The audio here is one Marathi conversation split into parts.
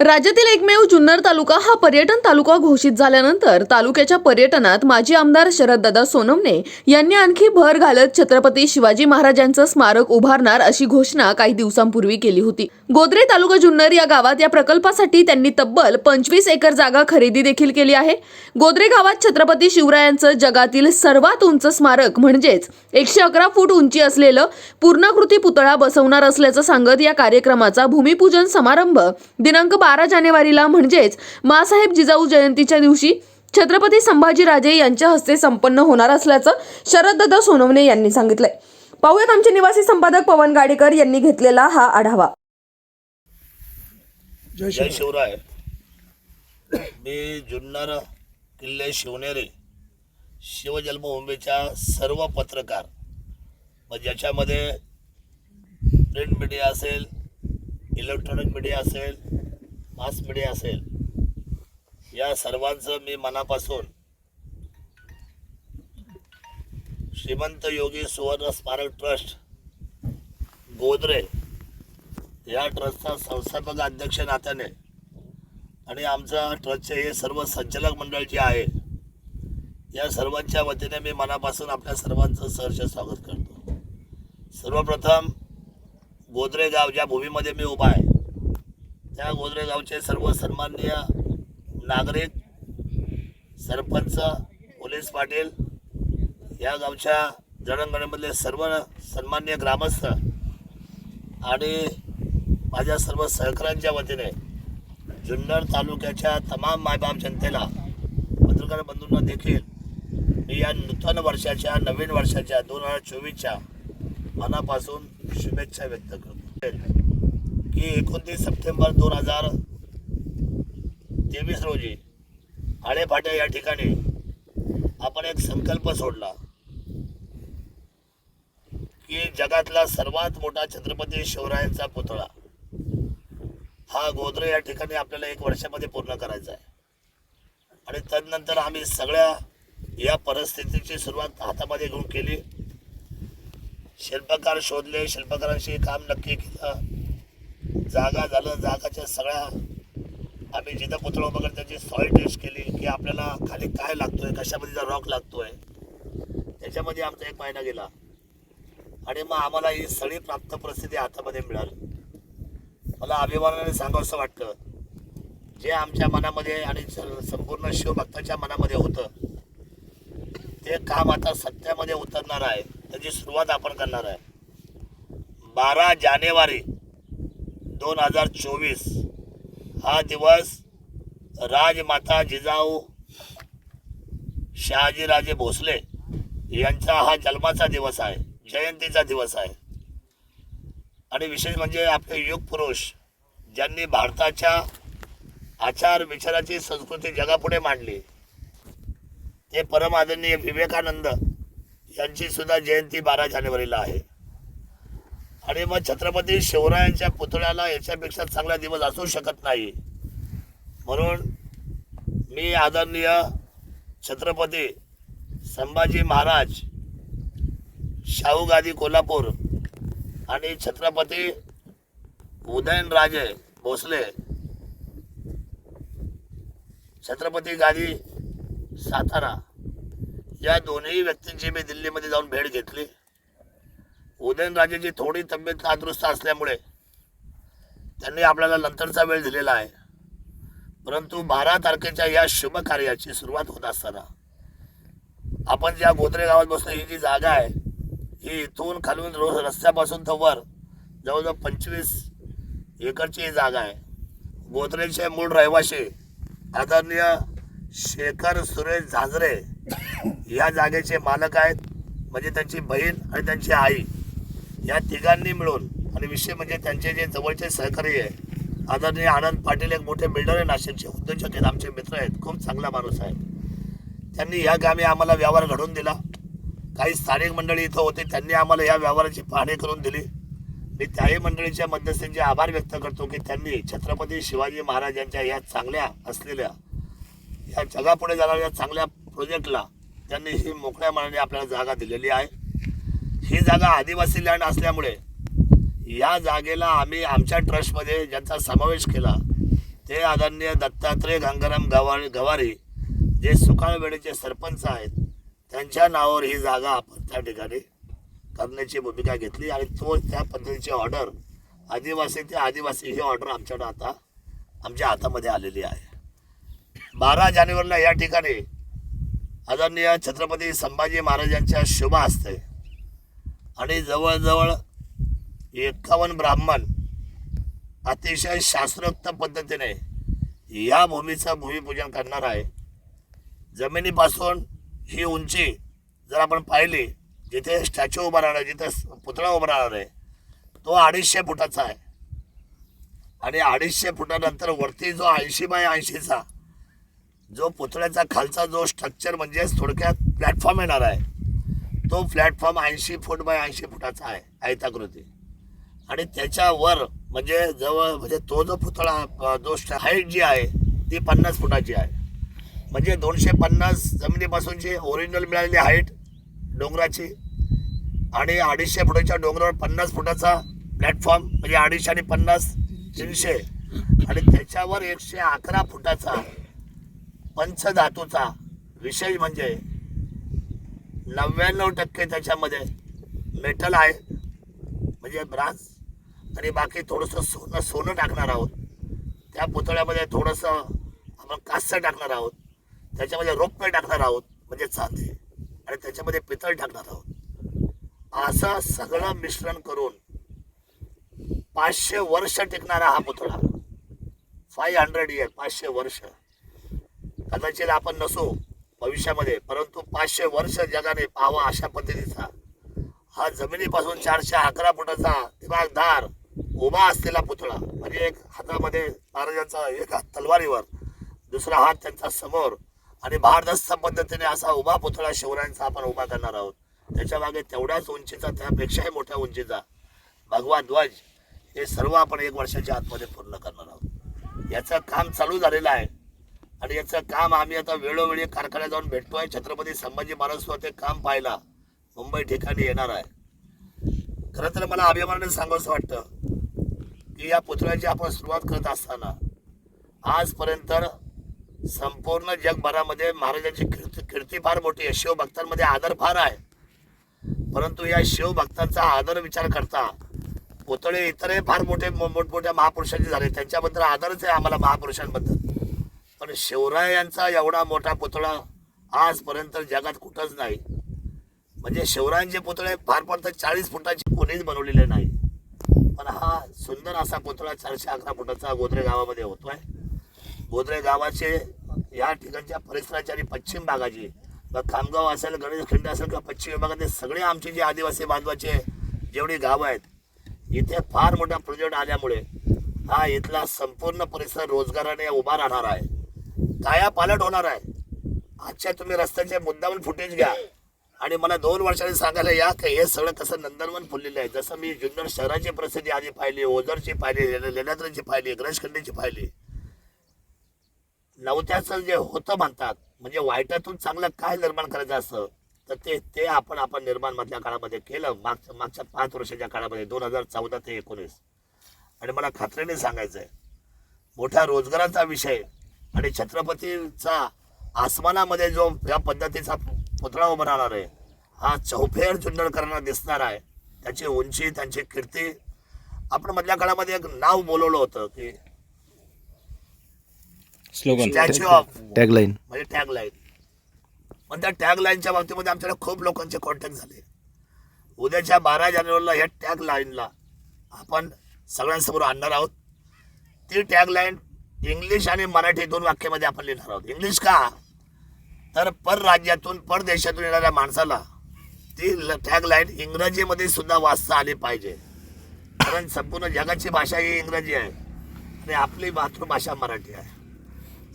राज्यातील एकमेव जुन्नर तालुका हा पर्यटन तालुका घोषित झाल्यानंतर तालुक्याच्या पर्यटनात माजी आमदार शरददादा सोनमने यांनी आणखी भर घालत छत्रपती शिवाजी महाराजांचं स्मारक उभारणार अशी घोषणा काही दिवसांपूर्वी केली होती. गोद्रे तालुका जुन्नर या गावात या प्रकल्पासाठी त्यांनी तब्बल पंचवीस एकर जागा खरेदी देखील केली आहे. गोद्रे गावात छत्रपती शिवरायांचं जगातील सर्वात उंच स्मारक म्हणजेच एकशे अकरा फूट उंची असलेलं पूर्णाकृती पुतळा बसवणार असल्याचं सांगत या कार्यक्रमाचा भूमिपूजन समारंभ दिनांक बारा जानेवारीला म्हणजेच मासाहेब जिजाऊ जयंतीच्या दिवशी छत्रपती संभाजीराजे यांच्या हस्ते संपन्न होणार असल्याचं शरददादा सोनवणे यांनी सांगितलंय. पाहूयात आमचे निवासी संपादक पवन गाडेकर यांनी घेतलेला हा आढावा. जय शिवराय. मी जुन्नर किल्ले शिवनेरी शिवजन्मभूमीच्या सर्व पत्रकार. मग ज्याच्यामध्ये प्रिंट मीडिया असेल इलेक्ट्रॉनिक मीडिया असेल मास मीडिया असेल या सर्वांचं मी मनापासून श्रीमंत योगी सुवर्ण स्मारक ट्रस्ट गोदरे या ट्रस्टचा संस्थापक अध्यक्ष नात्याने आणि आमचा ट्रस्टचे हे सर्व संचालक मंडळ जे आहे या सर्वांच्या वतीने मी मनापासून आपल्या सर्वांचं सहर्ष स्वागत करतो. सर्वप्रथम गोदरे गाव ज्या भूमीमध्ये मी उभा आहे त्या गोदरे गावचे सर्व सन्माननीय नागरिक सरपंच पोलीस पाटील या गावच्या जडणघडणमधले सर्व सन्मान्य ग्रामस्थ आणि माझ्या सर्व सहकाऱ्यांच्या वतीने जुन्नर तालुक्याच्या तमाम मायबाप जनतेला पत्रकार बंधूंना देखील मी या नूतन वर्षाच्या नवीन वर्षाच्या दोन हजार चोवीसच्या मनापासून शुभेच्छा व्यक्त करतो. की एकोणतीस सप्टेंबर दोन हजार तेवीस रोजी आळेफाट्या या ठिकाणी आपण एक संकल्प सोडला की जगातला सर्वात मोठा छत्रपती शिवरायांचा पुतळा हा गोद्र या ठिकाणी आपल्याला एक वर्षामध्ये पूर्ण करायचा आहे. आणि तदनंतर आम्ही सगळ्या या परिस्थितीची सुरुवात हातामध्ये घेऊन केली. शिल्पकार शोधले शिल्पकारांशी काम नक्की केलं. जागा झालं जागाच्या सगळ्या आम्ही जिथं पुतळा वगैरे त्याची सॉईल टेस्ट केली की आपल्याला खाली काय लागतोय कशामध्ये रॉक लागतोय त्याच्यामध्ये आमचा एक महिना गेला. आणि मग आम्हाला ही सगळी प्राप्त परिस्थिती हातामध्ये मिळाली. मला अभिमानाने सांगावंसं वाटतं जे आमच्या मनामध्ये आणि स- संपूर्ण शिवभक्ताच्या मनामध्ये होतं ते काम आता सत्यामध्ये उतरणार आहे त्याची सुरुवात आपण करणार आहे. बारा जानेवारी दोन हजार चोवीस. हा दिवस राजमाता जिजाऊ शहाजीराजे भोसले यांचा हा जन्माचा दिवस आहे जयंतीचा दिवस आहे. आणि विशेष म्हणजे आपले युग पुरुष ज्यांनी भारताच्या आचार विचाराची संस्कृती जगापुढे मांडली ते परमादरणीय विवेकानंद यांची सुद्धा जयंती बारा जानेवारीला आहे. आणि मग छत्रपती शिवरायांच्या पुतळ्याला याच्यापेक्षा चांगला दिवस असू शकत नाही. म्हणून मी आदरणीय छत्रपती संभाजी महाराज शाहू गादी कोल्हापूर आणि छत्रपती उदयनराजे भोसले छत्रपती गादी सातारा या दोन्ही व्यक्तींची मी दिल्लीमध्ये जाऊन भेट घेतली. उदयनराजेची थोडी तब्येत नादुरुस्त असल्यामुळे त्यांनी आपल्याला नंतरचा वेळ दिलेला आहे. परंतु बारा तारखेच्या या शुभ कार्याची सुरुवात होत असताना आपण ज्या गोदरे गावात बसतो ही जी जागा आहे ही इथून खालून रोज रस्त्यापासून तर वर जवळजवळ पंचवीस एकरची ही जागा आहे. गोदरेचे मूळ रहिवासी आदरणीय शेखर सुरेश झांजरे या जागेचे मालक आहेत. म्हणजे त्यांची बहीण आणि त्यांची आई. या तिघांनी मिळून आणि विषय म्हणजे त्यांचे जे जवळचे सहकारी आहे आदरणीय आनंद पाटील एक मोठे बिल्डर आहे नाशिकचे उद्योजक आहेत आमचे मित्र आहेत खूप चांगला माणूस आहे. त्यांनी या गावी आम्हाला व्यवहार घडवून दिला. काही स्थानिक मंडळी इथं होते त्यांनी आम्हाला या व्यवहाराची पाहणी करून दिली. मी त्याही मंडळीच्या मध्यस्थींचे आभार व्यक्त करतो की त्यांनी छत्रपती शिवाजी महाराजांच्या या चांगल्या असलेल्या या जगापुढे जाणाऱ्या चांगल्या प्रोजेक्टला त्यांनी ही मोकळ्या मनाने आपल्याला जागा दिलेली आहे. ही जागा आदिवासी लँड असल्यामुळे या जागेला आम्ही आमच्या ट्रस्टमध्ये ज्यांचा समावेश केला ते आदरणीय दत्तात्रय गंगाराम गवा गवारी जे सुकाळवेळेचे सरपंच आहेत त्यांच्या नावावर ही जागा आपण त्या ठिकाणी करण्याची भूमिका घेतली आणि तो त्या पद्धतीची ऑर्डर आदिवासी ते आदिवासी ही ऑर्डर आमच्याकडे आता आमच्या हातामध्ये आलेली आहे. बारा जानेवारीला या ठिकाणी आदरणीय छत्रपती संभाजी महाराजांच्या शुभ असते आणि जवळजवळ एकावन्न ब्राह्मण अतिशय शास्त्रोक्त पद्धतीने या भूमीचं भूमिपूजन करणार आहे. जमिनीपासून ही उंची जर आपण पाहिली जिथे स्टॅच्यू उभा राहणार आहे, जिथे पुतळा उभा राहणार आहे तो अडीचशे फुटाचा आहे. आणि अडीचशे फुटानंतर वरती जो ऐंशी बाय ऐंशीचा जो पुतळ्याचा खालचा जो स्ट्रक्चर म्हणजे थोडक्यात प्लॅटफॉर्म येणार आहे तो प्लॅटफॉर्म ऐंशी फूट बाय ऐंशी फुटाचा आहे आयताकृती आणि त्याच्यावर म्हणजे जवळ म्हणजे तो जो पुतळा जो हाईट जी आहे ती पन्नास फुटाची आहे. म्हणजे दोनशे पन्नास जमिनीपासूनची ओरिजिनल मिळालेली हाईट डोंगराची आणि अडीचशे फुटाच्या डोंगरावर पन्नास फुटाचा प्लॅटफॉर्म म्हणजे अडीचशे आणि पन्नास तीनशे. आणि त्याच्यावर एकशे अकरा फुटाचा पंचधातूचा विशेष म्हणजे नव्याण्णव टक्के त्याच्यामध्ये मेटल आहे. म्हणजे ब्रास. आणि बाकी थोडंसं सोनं सोनं टाकणार आहोत. त्या पुतळ्यामध्ये थोडंसं आपण कास्य टाकणार आहोत. त्याच्यामध्ये रोपे टाकणार आहोत. म्हणजे चांदी. आणि त्याच्यामध्ये पितळ टाकणार आहोत. असं सगळं मिश्रण करून पाचशे वर्ष टिकणारा हा पुतळा. फाय हंड्रेड इयर पाचशे वर्ष. कदाचित आपण नसू. भविष्यामध्ये. परंतु पाचशे वर्ष जगाने पाहावा अशा पद्धतीचा. हा जमिनीपासून चारशे अकरा फुटाचा दिमागदार उभा असलेला पुतळा म्हणजे एक हातामध्ये महाराजांचा एक हात तलवारीवर दुसरा हात त्यांचा समोर आणि भारदस्त पद्धतीने असा उभा पुतळा शिवरायांचा आपण उभा करणार आहोत. त्याच्यामागे तेवढ्याच उंचीचा त्यापेक्षाही मोठ्या उंचीचा भगवा ध्वज हे सर्व आपण एक वर्षाच्या आतमध्ये पूर्ण करणार आहोत. याचं काम चालू झालेलं आहे. आणि याचं काम आम्ही आता वेळोवेळी कारखान्यात जाऊन भेटतोय. छत्रपती संभाजी महाराज ते काम पाहायला मुंबई ठिकाणी येणार आहे. खरं तर मला अभिमानाने सांगावंसं वाटतं की या पुतळ्याची आपण सुरुवात करत असताना आजपर्यंत संपूर्ण जगभरामध्ये महाराजांची कीर्ती कीर्ती फार मोठी आहे. शिवभक्तांमध्ये आदर फार आहे. परंतु या शिवभक्तांचा आदर विचार करता पुतळे इतरही फार मोठे मो- मोठमोठ्या महापुरुषांचे झाले. त्यांच्याबद्दल आदरच आहे आम्हाला महापुरुषांबद्दल. पण शिवरायांचा एवढा मोठा पुतळा आजपर्यंत जगात कुठंच नाही. म्हणजे शिवरायांचे पुतळे फार फार तर चाळीस फुटाचे कोणीच बनवलेले नाही. पण हा सुंदर असा पुतळा चारशे अकरा फुटाचा गोदरे गावामध्ये होतोय. गोदरे गावाचे या ठिकाणच्या परिसराची आणि पश्चिम भागाची मग खामगाव असेल गणेश खिंड असेल किंवा पश्चिम विभागातले सगळे आमचे जे आदिवासी बांधवाचे जेवढी गावं आहेत इथे फार मोठा प्रोजेक्ट आल्यामुळे हा इथला संपूर्ण परिसर रोजगाराने उभा राहणार आहे. काया पालट होणार आहे. आजच्या तुम्ही रस्त्याचे मुद्दामून फुटेज घ्या. आणि मला दोन वर्षांनी सांगायला या की हे सगळं कसं नंदनवन फुललेलं आहे. जसं मी जुन्नर शहराची परिस्थिती आधी पाहिली ओझरची पाहिली लेण्या- लेण्याद्रीची पाहिली गणेशखंडीची पाहिली. नवत्याचं जे होतं म्हणतात म्हणजे वाईटातून चांगलं काय निर्माण करायचं असतं तर ते ते आपण आपण निर्माण मधल्या काळामध्ये केलं. मागच्या मागच्या पाच वर्षाच्या काळामध्ये दोन हजार चौदा ते एकोणीस. आणि मला खात्रीने सांगायचं आहे मोठ्या रोजगाराचा विषय आणि छत्रपतीचा आसमानामध्ये जो या पद्धतीचा पुतळा उभा राहणार आहे हा चौफेर जुन्नर करणारा दिसणार आहे. त्याची उंची त्यांची कीर्ती. आपण मधल्या काळामध्ये एक नाव बोलवलं होतं की स्लोगन स्टॅच्यू ऑफ टॅगलाईन म्हणजे टॅग लाईन पण त्या टॅग लाईनच्या बाबतीमध्ये आमच्याकडे खूप लोकांचे कॉन्टॅक्ट झाले. उद्याच्या बारा जानेवारीला ह्या टॅग लाईनला आपण सगळ्यांसमोर आणणार आहोत. ती टॅग लाईन इंग्लिश आणि मराठी दोन वाक्यामध्ये आपण लिहिणार आहोत. इंग्लिश का? तर परराज्यातून परदेशातून येणाऱ्या माणसाला ती टॅग लाईन इंग्रजीमध्ये सुद्धा वाचता आली पाहिजे. कारण संपूर्ण जगाची भाषा ही इंग्रजी आहे. आणि आपली मातृभाषा मराठी आहे.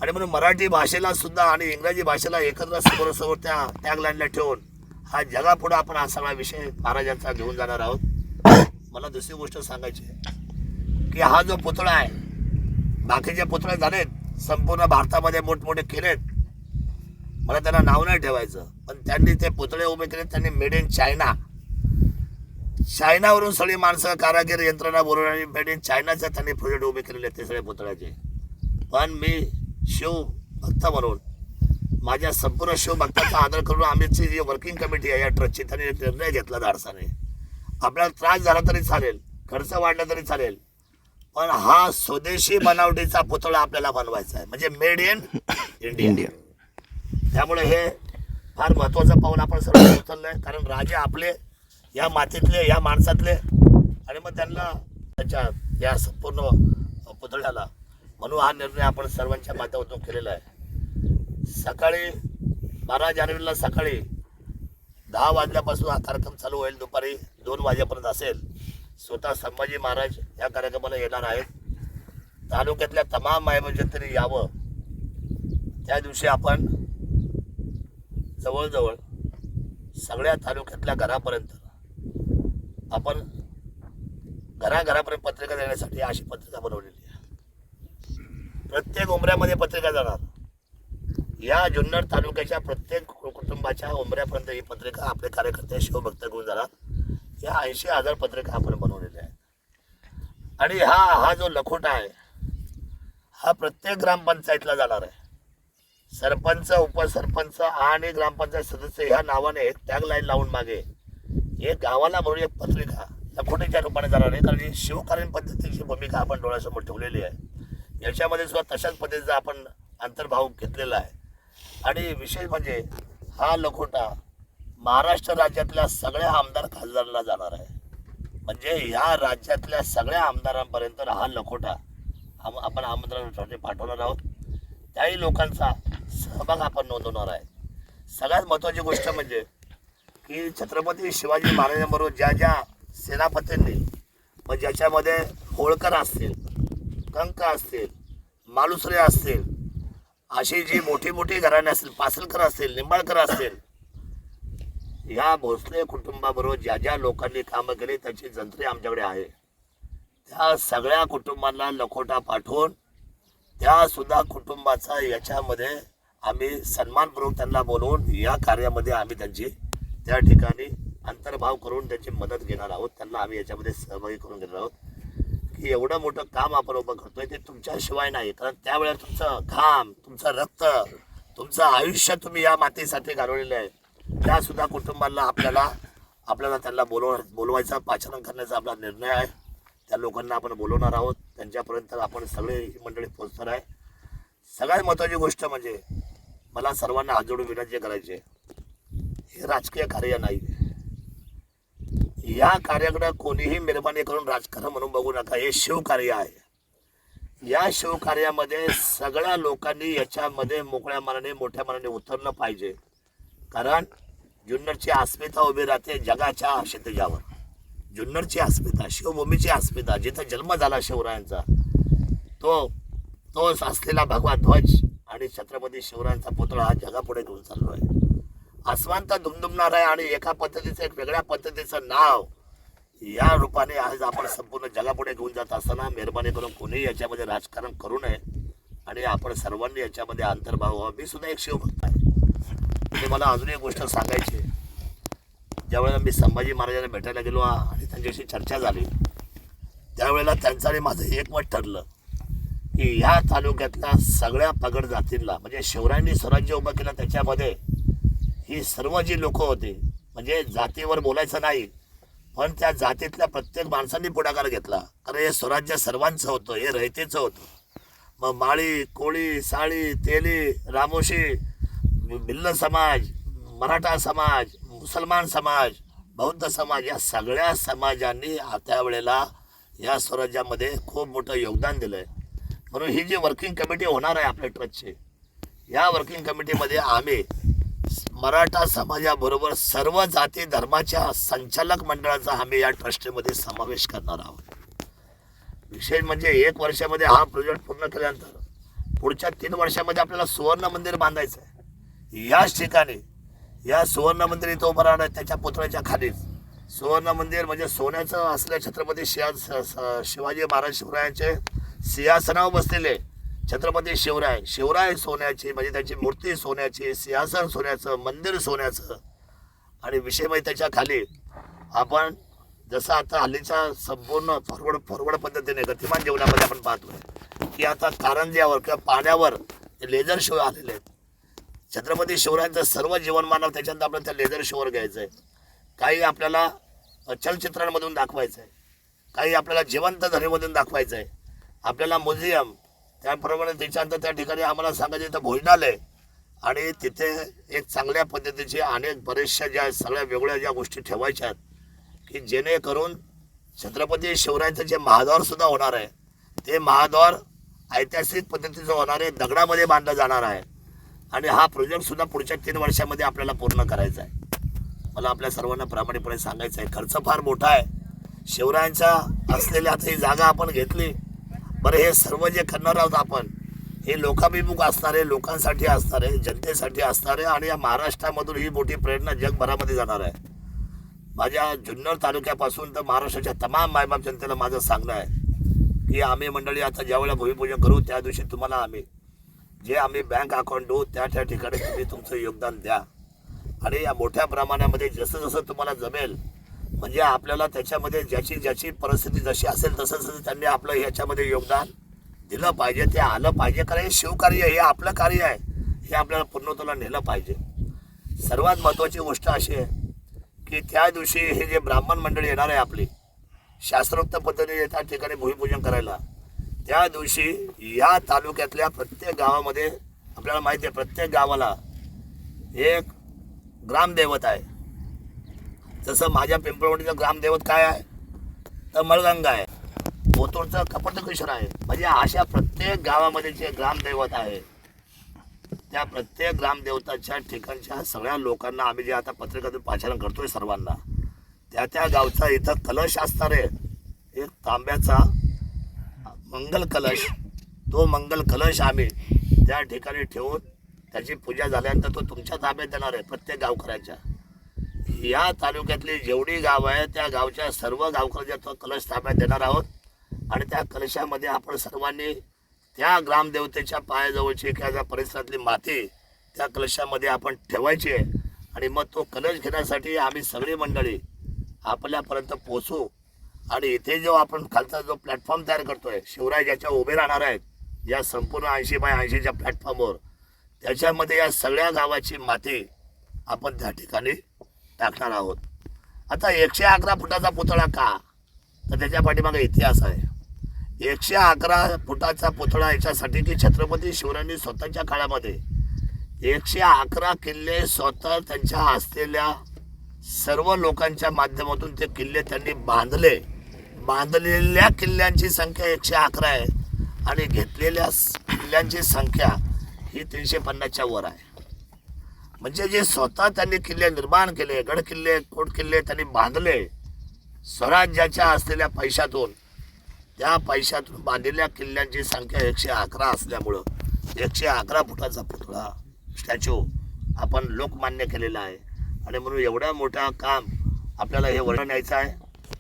आणि म्हणून मराठी भाषेला सुद्धा आणि इंग्रजी भाषेला एकत्र समोरासमोर त्या टॅगलाईनला ठेवून हा जगापुढे आपण हा सगळा विषय महाराजांचा घेऊन जाणार आहोत. मला दुसरी गोष्ट सांगायची आहे की हा जो पुतळा आहे बाकीचे पुतळे झालेत. संपूर्ण भारतामध्ये मोठमोठे केलेत मला त्यांना नाव नाही ठेवायचं. पण त्यांनी ते पुतळे उभे केले त्यांनी मेड इन चायना चायनावरून सगळी माणसं कारागीर यंत्रणा बोलून आणि मेड इन चायनाचे त्यांनी प्रोजेक्ट उभे केलेले आहेत ते सगळे पुतळ्याचे. पण मी शिव भक्त म्हणून माझ्या संपूर्ण शिवभक्ताचा आदर करून आमची जी वर्किंग कमिटी आहे या ट्रस्टची त्यांनी निर्णय घेतला धाडसाने. आपल्याला त्रास झाला तरी चालेल खर्च वाढला तरी चालेल. पण हा स्वदेशी बनावटीचा पुतळा आपल्याला बनवायचा आहे. म्हणजे मेड इन इंडिया त्यामुळे हे फार महत्वाचं पाऊल आपण सर्व उचललंय. कारण राजे आपले या मातीतले या माणसातले आणि मग त्यांना त्याच्या या संपूर्ण पुतळ्याला. म्हणून हा निर्णय आपण सर्वांच्या माध्यमातून केलेला आहे. सकाळी बारा जानेवारीला सकाळी दहा वाजल्यापासून हा कार्यक्रम चालू होईल. दुपारी दोन वाजेपर्यंत असेल. स्वतः संभाजी महाराज या कार्यक्रमाला येणार आहेत. तालुक्यातल्या तमाम मायबोजंतरी यावं. त्या दिवशी आपण जवळजवळ सगळ्या तालुक्यातल्या घरापर्यंत आपण घराघरापर्यंत पत्रिका देण्यासाठी अशी पत्रिका बनवलेली आहे. प्रत्येक उमऱ्यामध्ये पत्रिका जाणार. या जुन्नर तालुक्याच्या प्रत्येक कुटुंबाच्या उमऱ्यापर्यंत ही पत्रिका आपले कार्यकर्ते शिवभक्त घेऊन जाणार. या ऐंशी हजार पत्रिका आपण बनवलेल्या आहेत. आणि हा हा जो लखोटा आहे हा प्रत्येक ग्रामपंचायतला जाणार आहे. सरपंच उपसरपंच आणि ग्रामपंचायत सदस्य ह्या नावाने टॅग लाईन लावून मागे. एक गावाला म्हणून एक पत्रिका लखोटीच्या रूपाने जाणार आहे. कारण ही शिवकालीन पद्धतीची भूमिका आपण डोळ्यासमोर ठेवलेली आहे. याच्यामध्ये सुद्धा तशाच पद्धतीचा आपण अंतर्भाव घेतलेला आहे. आणि विशेष म्हणजे हा लखोटा महाराष्ट्र राज्यातल्या सगळ्या आमदार खासदारांना जाणार आहे. म्हणजे ह्या राज्यातल्या सगळ्या आमदारांपर्यंत हा लखोटा. आम- आपण आमदारांसाठी पाठवणार आहोत. त्याही लोकांचा सहभाग आपण नोंदवणार आहे. सगळ्यात महत्त्वाची गोष्ट म्हणजे की छत्रपती शिवाजी महाराजांबरोबर ज्या ज्या सेनापतींनी मग ज्याच्यामध्ये होळकर असतील कंक असतील मालुसरे असतील अशी जी मोठी मोठी घराणे असतील पासलकर असतील निंबाळकर असतील या भोसले कुटुंबाबरोबर ज्या ज्या लोकांनी कामं केली त्याची जंत्री आमच्याकडे आहे. त्या सगळ्या कुटुंबांना लखोटा पाठवून त्यासुद्धा कुटुंबाचा याच्यामध्ये आम्ही सन्मानपूर्वक त्यांना बोलवून या कार्यामध्ये आम्ही त्यांची त्या ठिकाणी अंतर्भाव करून त्यांची मदत घेणार आहोत. त्यांना आम्ही याच्यामध्ये सहभागी करून घेणार आहोत. की एवढं मोठं काम आपण उभं करतोय ते तुमच्याशिवाय नाही. कारण त्यावेळेला तुमचं घाम तुमचं रक्त तुमचं आयुष्य तुम्ही या मातीसाठी घालवलेलं आहे. त्या सुद्धा कुटुंबाला आपल्याला आपल्याला त्यांना बोलव बोलवायचा पाचारण करण्याचा आपला निर्णय आहे. त्या लोकांना आपण बोलवणार आहोत. त्यांच्यापर्यंत आपण सगळे ही मंडळी पोहोचणार आहे. सगळ्यात महत्त्वाची गोष्ट म्हणजे मला सर्वांना हात जोडून विनंती करायची हे राजकीय कार्य नाही. या कार्याकडे कोणीही मेहरबानी करून राजकारण म्हणून बघू नका. हे शिवकार्य आहे. या शिवकार्यामध्ये सगळ्या लोकांनी याच्यामध्ये मोकळ्या मनाने मोठ्या मनाने उतरलं पाहिजे. कारण जुन्नरची अस्मिता उभी राहते जगाच्या क्षितिजावर जुन्नरची अस्मिता शिवभूमीची अस्मिता जिथं जन्म झाला शिवरायांचा तो तो असलेला भगवा ध्वज आणि छत्रपती शिवरायांचा पुतळा हा जगापुढे घेऊन चाललो आहे. आसमान तर दुमदुमणार आहे आणि एका पद्धतीचं एक वेगळ्या पद्धतीचं नाव या रूपाने आज आपण संपूर्ण जगापुढे घेऊन जात असताना मेहरबानी करून कोणीही याच्यामध्ये राजकारण करू नये आणि आपण सर्वांनी याच्यामध्ये अंतर्भाव व्हावा. मी सुद्धा एक शिवभक्त आहे. आणि मला अजून एक गोष्ट सांगायची ज्यावेळेला मी संभाजी महाराजांना भेटायला गेलो आणि त्यांच्याशी चर्चा झाली त्यावेळेला त्यांचं आणि माझं एकमत ठरलं की ह्या तालुक्यातल्या सगळ्या पगड जातींना म्हणजे शिवरायांनी स्वराज्य उभं केलं त्याच्यामध्ये ही सर्व जी लोक होती म्हणजे जातीवर बोलायचं नाही पण त्या जातीतल्या प्रत्येक माणसांनी पुढाकार घेतला. कारण हे स्वराज्य सर्वांचं होतं हे रयतेचं होतं. मग माळी कोळी साळी तेली रामोशी भिल्ल समाज मराठा समाज मुसलमान समाज बौद्ध समाज या सगळ्या समाजांनी त्यावेळेला या स्वराज्यामध्ये खूप मोठं योगदान दिलं आहे म्हणून ही जी वर्किंग कमिटी होणार आहे आपल्या ट्रस्टची या वर्किंग कमिटीमध्ये आम्ही मराठा समाजाबरोबर सर्व जाती धर्माच्या संचालक मंडळाचा आम्ही या ट्रस्टमध्ये समावेश करणार आहोत. विशेष म्हणजे एक वर्षामध्ये हा प्रोजेक्ट पूर्ण केल्यानंतर पुढच्या तीन वर्षामध्ये आपल्याला सुवर्ण मंदिर बांधायचं आहे याच ठिकाणी या सुवर्ण मंदिर तो मराठा त्याच्या पुतळ्याच्या खालीच. सुवर्ण मंदिर म्हणजे सोन्याचं असल्या छत्रपती शिया स- स- शिवाजी महाराज शिवरायांचे सिंहासनावर बसलेले छत्रपती शिवराय. शिवराय सोन्याची म्हणजे त्याची मूर्ती सोन्याची सिंहासन सोन्याचं मंदिर सोन्याचं. आणि विषय म्हणजे त्याच्याखाली आपण जसं आता हल्लीच्या संपूर्ण फॉरवर्ड फॉरवर्ड पद्धतीने गतिमान जीवनामध्ये आपण पाहतोय की आता कारंज्यावर किंवा पाण्यावर लेझर शो आलेले आहेत. छत्रपती शिवरायांचं सर्व जीवनमानव त्याच्यात आपल्याला त्या लेझर शोवर घ्यायचं आहे काही आपल्याला चलचित्रांमधून दाखवायचं आहे काही आपल्याला जिवंत धरेमधून दाखवायचं आहे आपल्याला म्युझियम त्याप्रमाणे त्याच्यानंतर त्या ठिकाणी आम्हाला सांगायचं इथं भोजनालय आणि तिथे एक चांगल्या पद्धतीचे अनेक बऱ्याचशा ज्या सगळ्या वेगळ्या ज्या गोष्टी ठेवायच्या आहेत की जेणेकरून छत्रपती शिवरायांचं जे महाद्वारसुद्धा होणार आहे ते महाद्वार ऐतिहासिक पद्धतीचं होणार आहे दगडामध्ये बांधलं जाणार आहे. आणि हा प्रोजेक्ट सुद्धा पुढच्या तीन वर्षामध्ये आपल्याला पूर्ण करायचा आहे. मला आपल्या सर्वांना प्रामाणिकपणे सांगायचं आहे खर्च फार मोठा आहे. शिवरायांच्या असलेल्या आता ही जागा आपण घेतली. बरं हे सर्व जे करणार आहोत आपण हे लोकाभिमुख असणारे लोकांसाठी असणारे जनतेसाठी असणारे आणि या महाराष्ट्रामधून ही मोठी प्रेरणा जगभरामध्ये जाणार आहे. माझ्या जुन्नर तालुक्यापासून तर महाराष्ट्राच्या तमाम मायबाप जनतेला माझं सांगणं आहे की आम्ही मंडळी आता ज्यावेळेला भूमिपूजन करू त्या दिवशी तुम्हाला आम्ही जे आम्ही बँक अकाउंट देऊ त्या त्या ठिकाणी तुम्ही तुमचं योगदान द्या. आणि या मोठ्या प्रमाणामध्ये जसं जसं तुम्हाला जमेल म्हणजे आपल्याला त्याच्यामध्ये ज्याची ज्याची परिस्थिती जशी असेल तसं तसं त्यांनी आपलं ह्याच्यामध्ये योगदान दिलं पाहिजे ते आलं पाहिजे. कारण हे शिवकार्य हे आपलं कार्य आहे. हे आपल्याला पूर्णत्वाला नेलं पाहिजे. सर्वात महत्त्वाची गोष्ट अशी आहे की त्या दिवशी हे जे ब्राह्मण मंडळी येणार आहे आपली शास्त्रोक्त पद्धतीने त्या ठिकाणी भूमिपूजन करायला त्या दिवशी या तालुक्यातल्या प्रत्येक गावामध्ये आपल्याला माहिती आहे प्रत्येक गावाला एक ग्रामदैवत आहे. जसं माझ्या पिंपळवणीचं ग्रामदैवत काय आहे? तर मळगंगा आहे. ओतूरचं कपटकेश्वर आहे. म्हणजे अशा प्रत्येक गावामध्ये जे ग्रामदैवत आहे त्या प्रत्येक ग्रामदेवताच्या ठिकाणच्या सगळ्या लोकांना आम्ही जे आता पत्रिकातून पाचारण करतोय सर्वांना त्या त्या गावचा इथं कलश असणार आहे एक तांब्याचा मंगल कलश तो मंगल कलश आम्ही त्या ठिकाणी ठेवून त्याची पूजा झाल्यानंतर तो तुमच्या ताब्यात देणार आहे प्रत्येक गावकऱ्याच्या. या तालुक्यातली जेवढी गाव आहे त्या गावच्या सर्व गावकऱ्याच्या तो कलश ताब्यात देणार आहोत. आणि त्या कलशामध्ये आपण सर्वांनी त्या ग्रामदेवतेच्या पायाजवळची किंवा परिसरातली माती त्या कलशामध्ये आपण ठेवायची आहे. आणि मग तो कलश घेण्यासाठी आम्ही सगळी मंडळी आपल्यापर्यंत पोचू आणि इथे जो आपण खालचा जो प्लॅटफॉर्म तयार करतोय शिवराय ज्याच्या उभे राहणार आहेत या संपूर्ण ऐंशी बाय ऐंशीच्या प्लॅटफॉर्मवर त्याच्यामध्ये या सगळ्या गावाची माती आपण त्या ठिकाणी टाकणार आहोत. आता एकशे अकरा फुटाचा पुतळा का? तर त्याच्या पाठीमागे इतिहास आहे. एकशे अकरा फुटाचा पुतळा याच्यासाठी की छत्रपती शिवरायांनी स्वतःच्या काळामध्ये एकशे अकरा किल्ले स्वतः त्यांच्या असलेल्या सर्व लोकांच्या माध्यमातून ते किल्ले त्यांनी बांधले. बांधलेल्या किल्ल्यांची संख्या एकशे अकरा आहे आणि घेतलेल्या किल्ल्यांची संख्या ही तीनशे पन्नासच्या वर आहे. म्हणजे जे स्वतः त्यांनी किल्ले निर्माण केले गड किल्ले कोट किल्ले त्यांनी बांधले स्वराज्याच्या असलेल्या पैशातून त्या पैशातून बांधलेल्या किल्ल्यांची संख्या एकशे अकरा असल्यामुळं एकशे अकरा फुटाचा पुतळा स्टॅच्यू आपण लोकमान्य केलेला आहे. आणि म्हणून एवढं मोठं काम आपल्याला हे वर्णन यायचं आहे.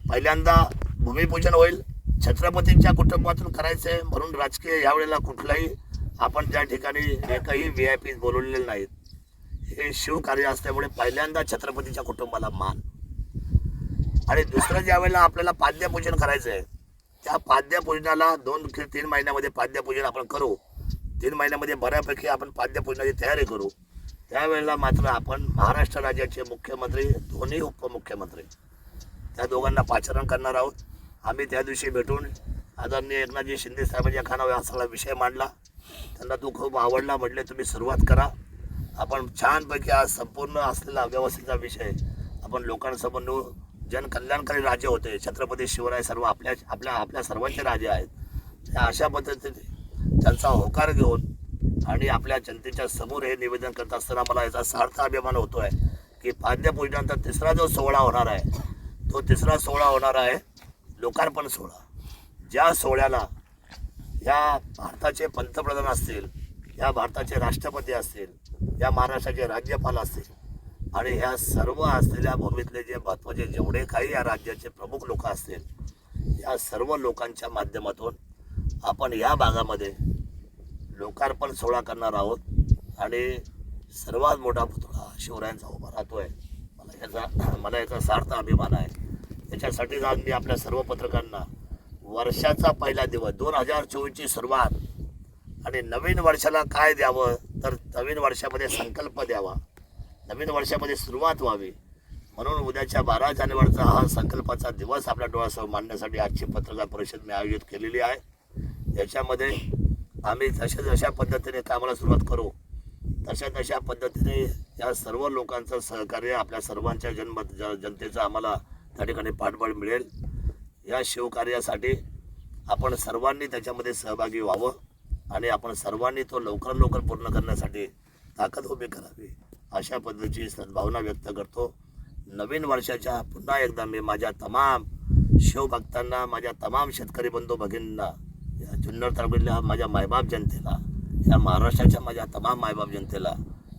पहिल्यांदा भूमिपूजन होईल. छत्रपतींच्या कुटुंबातून करायचं आहे म्हणून राजकीय यावेळेला कुठलाही आपण त्या ठिकाणी एकही व्ही आय पी बोलवलेले नाहीत. हे शिवकार्य असल्यामुळे पहिल्यांदा छत्रपतीच्या कुटुंबाला मान. आणि दुसरं ज्या वेळेला आपल्याला पाद्यपूजन करायचं आहे त्या पाद्यपूजनाला दोन कि तीन महिन्यामध्ये पाद्यपूजन आपण करू. तीन महिन्यामध्ये बऱ्यापैकी आपण पाद्यपूजनाची तयारी करू. त्यावेळेला मात्र आपण महाराष्ट्र राज्याचे मुख्यमंत्री दोन्ही उपमुख्यमंत्री त्या दोघांना पाचारण करणार आहोत. आम्ही त्या दिवशी भेटून आदरणीय एकनाथजी शिंदे साहेबांच्या खानावर हा सगळा विषय मांडला. त्यांना तो खूप आवडला म्हटले तुम्ही सुरुवात करा. आपण छानपैकी आज संपूर्ण असलेला व्यवस्थेचा विषय आपण लोकांसमोर नेऊ. जनकल्याणकारी राजे होते छत्रपती शिवराय सर्व आपल्या आपल्या आपल्या सर्वांचे राजे आहेत. त्या अशा पद्धतीने त्यांचा होकार घेऊन आणि आपल्या जनतेच्या समोर हे निवेदन करत असताना मला याचा सार्थ अभिमान होतो आहे की पाद्यपूजनानंतर तिसरा जो सोहळा होणार आहे तो तिसरा सोहळा होणार आहे लोकार्पण सोहळा. ज्या सोहळ्याला या भारताचे पंतप्रधान असतील या भारताचे राष्ट्रपती असतील या महाराष्ट्राचे राज्यपाल असतील आणि ह्या सर्व असलेल्या भूमीतले जे महत्त्वाचे जेवढे काही या राज्याचे प्रमुख लोक असतील या सर्व लोकांच्या माध्यमातून आपण या भागामध्ये लोकार्पण सोहळा करणार आहोत आणि सर्वात मोठा पुतळा शिवरायांचा उभा राहतो आहे मला याचा मला याचा सार्थ अभिमान आहे. त्याच्यासाठीच आज मी आपल्या सर्व पत्रकारांना वर्षाचा पहिला दिवस दोन हजार चोवीसची सुरुवात आणि नवीन वर्षाला काय द्यावं तर नवीन वर्षामध्ये संकल्प द्यावा. नवीन वर्षामध्ये सुरुवात व्हावी. म्हणून उद्याच्या बारा जानेवारीचा हा संकल्पाचा दिवस आपल्या डोळ्यासमोर मांडण्यासाठी आजची पत्रकार परिषद मी आयोजित केलेली आहे. याच्यामध्ये आम्ही जशा जशा पद्धतीने कामाला सुरुवात करू तशा तशा पद्धतीने या सर्व लोकांचं सहकार्य आपल्या सर्वांच्या जन्म जनतेचं आम्हाला त्या ठिकाणी पाठबळ मिळेल. या शिवकार्यासाठी आपण सर्वांनी त्याच्यामध्ये सहभागी व्हावं आणि आपण सर्वांनी तो लवकर लवकर पूर्ण करण्यासाठी ताकद उभी करावी अशा पद्धतीची सद्भावना व्यक्त करतो. नवीन वर्षाच्या पुन्हा एकदा मी माझ्या तमाम शिवभक्तांना माझ्या तमाम शेतकरी बंधू भगिनींना या जुन्नर तालुक्यातल्या माझ्या मायबाप जनतेला या महाराष्ट्राच्या माझ्या तमाम मायबाप जनतेला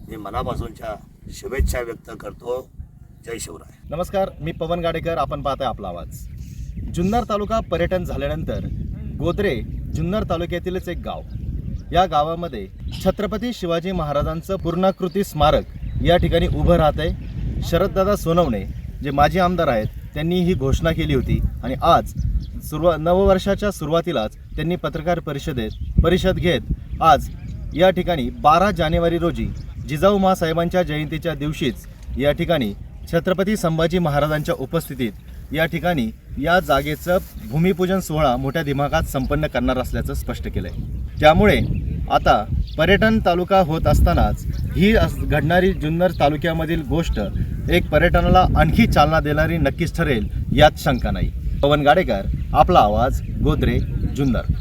मी मनापासूनच्या शुभेच्छा व्यक्त करतो. जय शिवराय. नमस्कार मी पवन गाडेकर आपण पाहताय आपला आवाज. जुन्नर तालुका पर्यटन झाल्यानंतर गोदरे जुन्नर तालुक्यातीलच एक गाव. या गावामध्ये छत्रपती शिवाजी महाराजांचं पूर्णाकृती स्मारक या ठिकाणी उभं राहत आहे शरददादा सोनवणे जे माजी आमदार आहेत त्यांनी ही घोषणा केली होती आणि आज सुरुवा नववर्षाच्या सुरुवातीलाच त्यांनी पत्रकार परिषदेत परिषद घेत आज या ठिकाणी बारा जानेवारी रोजी जिजाऊ महासाहेबांच्या जयंतीच्या दिवशीच या ठिकाणी छत्रपती संभाजी महाराजांच्या उपस्थितीत या ठिकाणी या जागेचं भूमिपूजन सोहळा मोठ्या दिमागात संपन्न करणार असल्याचं स्पष्ट केलं आहे त्यामुळे आता पर्यटन तालुका होत असतानाच ही अस- घडणारी जुन्नर तालुक्यामधील गोष्ट एक पर्यटनाला आणखी चालना देणारी नक्कीच ठरेल यात शंका नाही. पवन गाडेकर आपला आवाज गोदरे जुन्नर.